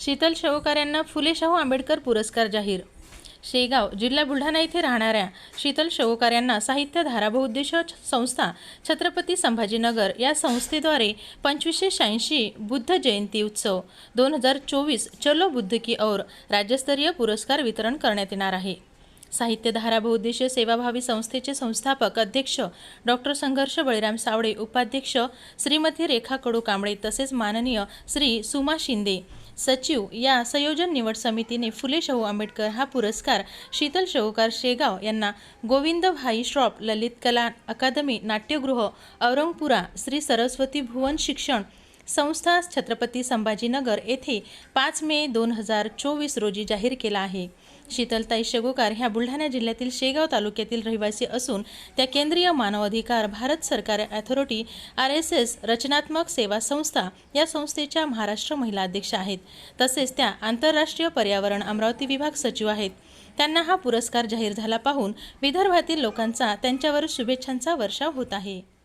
शीतल शेवकार यांना फुले शाहू आंबेडकर पुरस्कार जाहीर. शेगाव जिल्हा बुलढाणा येथे राहणाऱ्या शीतल शेवकार यांना साहित्य धाराबहुद्देश संस्था छत्रपती संभाजीनगर या संस्थेद्वारे पंचवीसशे शहाऐंशी बुद्ध जयंती उत्सव दोन हजार चोवीस चलो बुद्ध की और राज्यस्तरीय पुरस्कार वितरण करण्यात येणार आहे. साहित्य बहुउद्देशीय सेवाभावी संस्थेचे संस्थापक अध्यक्ष डॉक्टर संघर्ष बळीराम सावळे उपाध्यक्ष श्रीमती रेखा कडू कांबळे तसेच माननीय श्री सुमा शिंदे सचिव या संयोजन निवड समितीने फुले शाहू आंबेडकर हा पुरस्कार शीतल शेवकार शेगाव यांना गोविंद भाई श्रॉप ललित कला अकादमी नाट्यगृह औरंगपुरा श्री सरस्वती भुवन शिक्षण संस्था छत्रपती संभाजीनगर येथे पाच मे दोन हजार चोवीस रोजी जाहीर केला आहे. शीतलताई शेगोकार ह्या बुलढाणा जिल्ह्यातील शेगाव तालुक्यातील रहिवासी असून त्या केंद्रीय मानवाधिकार भारत सरकार अथॉरिटी आर एस एस रचनात्मक सेवा संस्था या संस्थेच्या महाराष्ट्र महिला अध्यक्ष आहेत. तसेच त्या आंतरराष्ट्रीय पर्यावरण अमरावती विभाग सचिव आहेत. त्यांना हा पुरस्कार जाहीर झाला पाहून विदर्भातील लोकांचा त्यांच्यावर शुभेच्छांचा वर्षाव होत आहे.